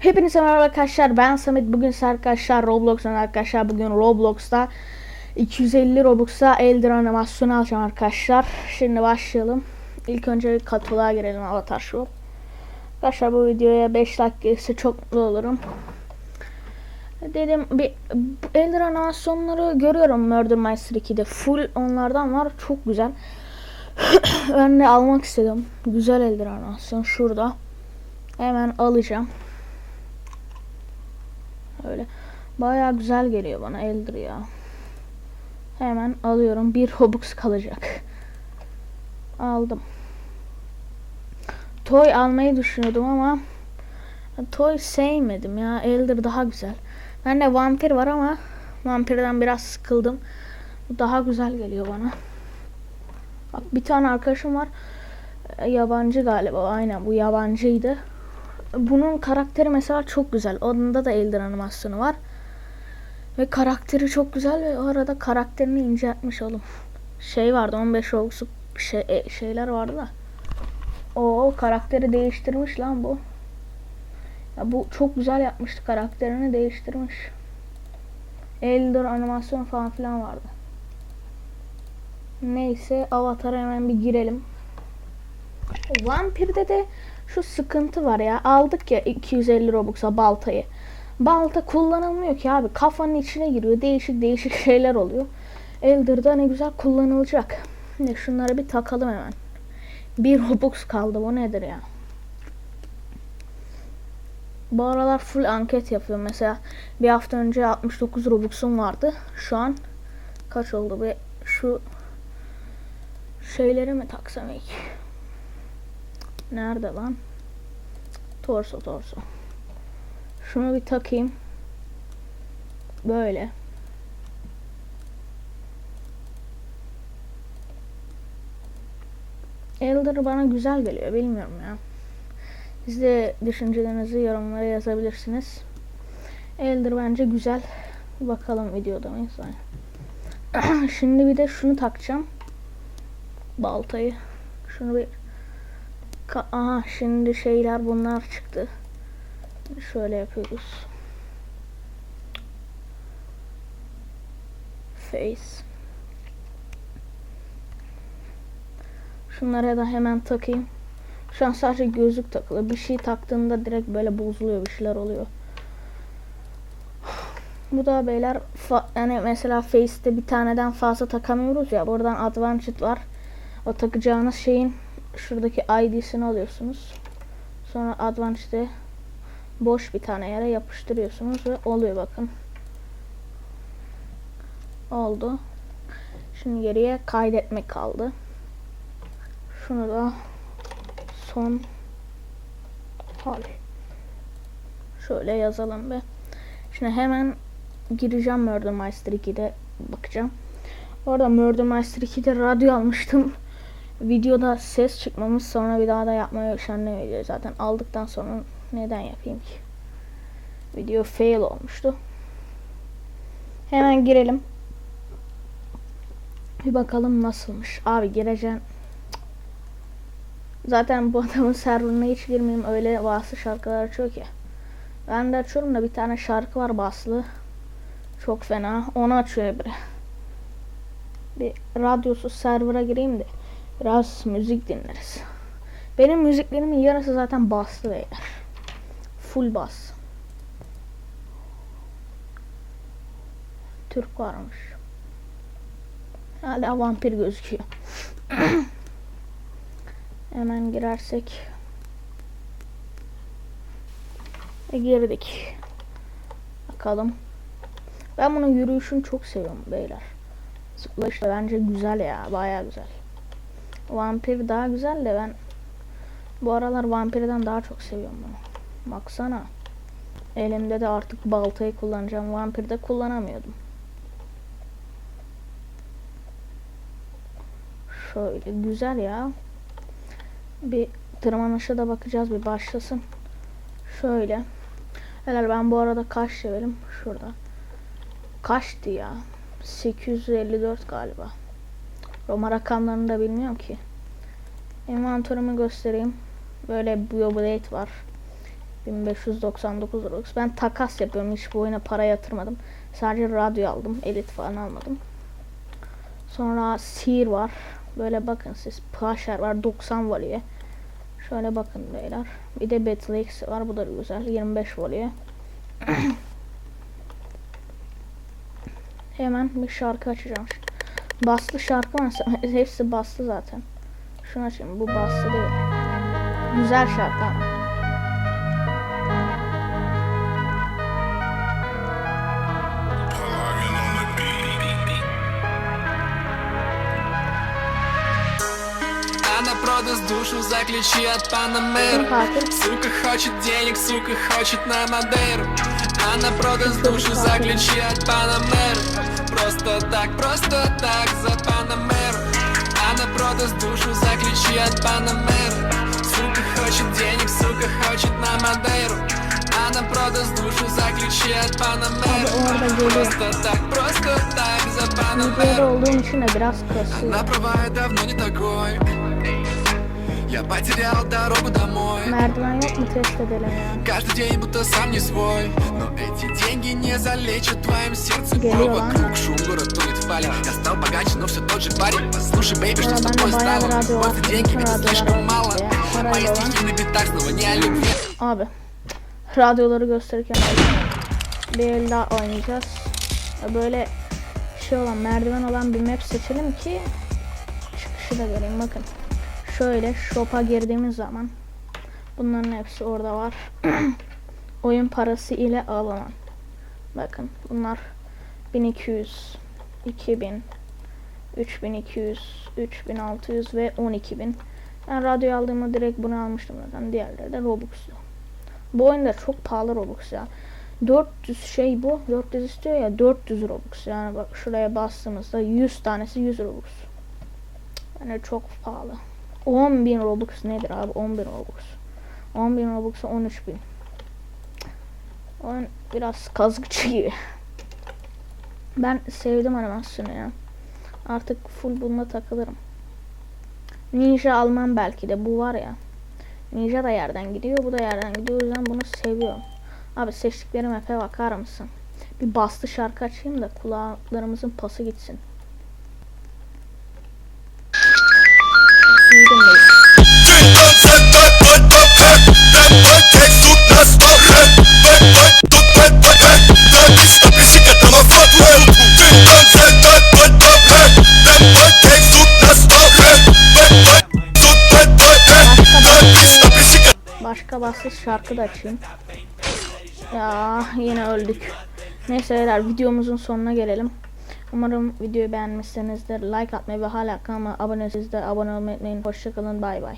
Hepinize merhaba arkadaşlar ben Samet. Bugün size arkadaşlar Roblox'tan arkadaşlar. Bugün Roblox'ta 250 Robux'a Elder animasyonu alacağım arkadaşlar. Şimdi başlayalım. İlk önce bir katılığa girelim Avatar Shop Arkadaşlar bu videoya 5 like gelirse çok mutlu olurum. Dedim bir Elder animasyonları görüyorum. Murder Mystery 2'de full onlardan var. Çok güzel. De almak istedim. Güzel Elder animasyon. Şurada. Hemen alacağım Öyle. Baya güzel geliyor bana Elder ya. Hemen alıyorum. Bir Robux kalacak. Aldım. Toy almayı düşünüyordum ama Toy sevmedim ya. Elder daha güzel. Bende vampir var ama vampirden biraz sıkıldım. Daha güzel geliyor bana. Bak bir tane arkadaşım var. E, Yabancı galiba. Aynen bu yabancıydı. Bunun karakteri mesela çok güzel. Onda da Elder animasyonu var. Ve karakteri çok güzel ve o arada karakterini inceltmiş oğlum. Şey vardı 15 Robux'luk şey, e, şeyler vardı da. O karakteri değiştirmiş lan bu. Ya bu çok güzel yapmıştı karakterini değiştirmiş. Elder animasyon falan filan vardı. Neyse Avatar'a hemen bir girelim. Vampir'de de şu sıkıntı var ya. Aldık ya 250 Robux'a baltayı. Balta kullanılmıyor ki abi. Kafanın içine giriyor. Değişik değişik şeyler oluyor. Elder'da ne güzel kullanılacak. Ne şunları bir takalım hemen. Bir Robux kaldı. Bu nedir ya? Bu aralar full anket yapıyorum. Mesela bir hafta önce 69 Robux'um vardı. Şu an kaç oldu? Bir şu şeyleri mi taksam ilk? Nerede lan? Torso torso. Şunu bir takayım. Böyle. Elder bana güzel geliyor. Bilmiyorum ya. Siz de düşüncelerinizi yorumlara yazabilirsiniz. Elder bence güzel. Bakalım videoda mıyız? Şimdi bir de şunu takacağım. Baltayı. Şunu bir Ka Aha şimdi şeyler bunlar çıktı. Şöyle yapıyoruz. Face. Şunlara da hemen takayım. Şu an sadece gözlük takılı. Bir şey taktığında direkt böyle bozuluyor bir şeyler oluyor. Bu da beyler yani mesela Face'te bir taneden fazla takamıyoruz ya. Buradan Advanced var. O takacağınız şeyin şuradaki ID'sini alıyorsunuz. Sonra Advance'de boş bir tane yere yapıştırıyorsunuz ve oluyor bakın. Oldu. Şimdi geriye kaydetmek kaldı. Şunu da son hal. Şöyle yazalım be. Şimdi hemen gireceğim Murder Master 2'de bakacağım. Orada Murder Master 2'de radyo almıştım videoda ses çıkmamış sonra bir daha da yapmaya üşenmiyor zaten. Aldıktan sonra neden yapayım ki? Video fail olmuştu. Hemen girelim. Bir bakalım nasılmış. Abi gireceğim. Zaten bu adamın serverına hiç girmeyeyim. Öyle baslı şarkılar açıyor ki. Ben de açıyorum da bir tane şarkı var baslı çok fena. Onu açıyor biri bir radyosuz server'a gireyim de Biraz müzik dinleriz. Benim müziklerimin yarısı zaten baslı beyler. Full bas. Türk varmış. Hala vampir gözüküyor. Hemen girersek. E girdik. Bakalım. Ben bunun yürüyüşünü çok seviyorum beyler. Zıplayış da bence güzel ya. Baya güzel. Vampir daha güzel de ben bu aralar vampirden daha çok seviyorum bunu. Baksana. Elimde de artık baltayı kullanacağım. Vampirde kullanamıyordum. Şöyle güzel ya. Bir tırmanışa da bakacağız bir başlasın. Şöyle. Helal ben bu arada kaç levelim? Şurada. Kaçtı ya? 854 galiba. Roma rakamlarını da bilmiyorum ki. Envanterimi göstereyim. Böyle Bioblade var. 1599 Robux. Ben takas yapıyorum. Hiç bu oyuna para yatırmadım. Sadece radyo aldım. Elit falan almadım. Sonra Seer var. Böyle bakın siz. Pasher var. 90 volüye. Şöyle bakın beyler. Bir de Battle X var. Bu da güzel. 25 volüye. Hemen bir şarkı açacağım. Baslı şarkı varsa hepsi baslı zaten. Şunu açayım. Bu baslı değil. Güzel şarkı ama. Продаст душу за ключи от katil? Сука хочет денег, сука хочет на Мадейру Она продаст душу за ключи от Панамера Просто так, просто так. За Панамеру Она продаст душу за ключи от Панамера Сука хочет денег, сука хочет на Мадейру. Она продаст душу за ключи от geliyor. Просто так, просто так за kasıyor. Она права, я давно не такой Я потерял дорогу домой Merdiven yok mu test edelim ya? Каждый день будто сам не свой Но эти деньги не залечат в твоем сердце Гелио, Все а? вокруг шум, город тонет в пале Я стал богаче, но все тот же парень Послушай, бейби, что Valla с ben de тобой bayağı стало radyo var. Просто деньги, Bütün это radyolar слишком var. мало Ya, Мои parayla olan. стихи на битах снова не о любви Abi radyoları gösterirken bir el daha oynayacağız. Ya Böyle şey olan merdiven olan bir map seçelim ki çıkışı da göreyim bakın. Şöyle shop'a girdiğimiz zaman bunların hepsi orada var. Oyun parası ile alınan. Bakın bunlar 1200, 2000, 3200, 3600 ve 12000. Ben radyo aldığımda direkt bunu almıştım zaten. Diğerleri de Robux'tu. Bu oyunda çok pahalı Robux ya. 400 şey bu. 400 istiyor ya 400 Robux. Yani bak şuraya bastığımızda 100 tanesi 100 Robux. Yani çok pahalı. 10.000 Robux nedir abi? 10.000 Robux. 10.000 Robux'a 13.000. Oyun biraz kazıkçı gibi. Ben sevdim animasyonu ya. Artık full bununla takılırım. Ninja almam belki de bu var ya. Ninja da yerden gidiyor, bu da yerden gidiyor. O yüzden bunu seviyorum. Abi seçtiklerim efe bakar mısın? Bir bastı şarkı açayım da kulaklarımızın pası gitsin. Başka bassız şarkı da açayım. Ya yine öldük. Neyse beyler videomuzun sonuna gelelim. Umarım videoyu beğenmişsinizdir. Like atmayı ve hala kanalıma abone de abone olmayı unutmayın. Hoşçakalın bay bay.